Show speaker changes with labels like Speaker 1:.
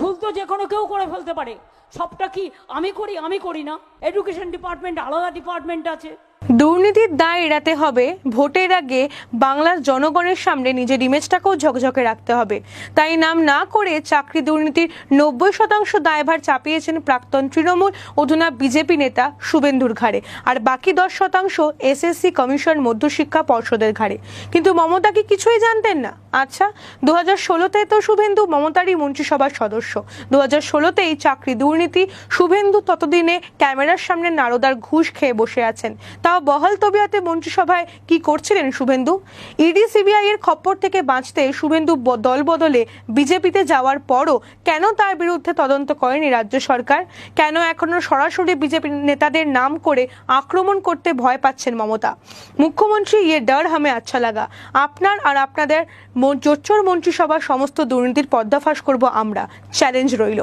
Speaker 1: ভুল তো যে কোনো কেউ করে ফেলতে পারে। সবটা কি আমি করি আমি করি না। এডুকেশন ডিপার্টমেন্ট আলাদা ডিপার্টমেন্ট আছে।
Speaker 2: দুর্নীতির দায় এড়াতে হবে। ভোটের আগে বাংলার জনগণের সামনে নিজের ইমেজটাকেও ঝকঝকে রাখতে হবে। তাই নাম না করে চাকরি দুর্নীতির নব্বই শতাংশ দায়ভার চাপিয়েছেন প্রাক্তন তৃণমূল অধুনা বিজেপি নেতা শুভেন্দুর ঘাড়ে। আর বাকি দশ শতাংশ এসএসসি কমিশন মধ্যশিক্ষা পর্ষদের ঘাড়ে। কিন্তু মমতা কি কিছুই জানতেন না? আচ্ছা দু হাজার ষোলোতে তো শুভেন্দু মমতারই মন্ত্রিসভার সদস্য। দু হাজার ষোলোতেই চাকরি দুর্নীতি, শুভেন্দু ততদিনে ক্যামেরার সামনে নারদার ঘুষ খেয়ে বসে আছেন। তাও বহাল তবিয়াতে মন্ত্রিসভায় কি করছিলেন শুভেন্দু? ইডি, সিবিআই এর খপ্পর থেকে বাঁচতে শুভেন্দু দল বদলে বিজেপিতে যাওয়ার পরও কেন তার বিরুদ্ধে তদন্ত করেনি রাজ্য সরকার? কেন এখনও সরাসরি বিজেপি নেতাদের নাম করে আক্রমণ করতে ভয় পাচ্ছেন মমতা? মুখ্যমন্ত্রী ইয়ে ডর হামে আচ্ছা লাগা। আপনার আর আপনাদের জোচ্চোর মন্ত্রিসভার সমস্ত দুর্নীতির পর্দাফাশ করব আমরা। চ্যালেঞ্জ রইল।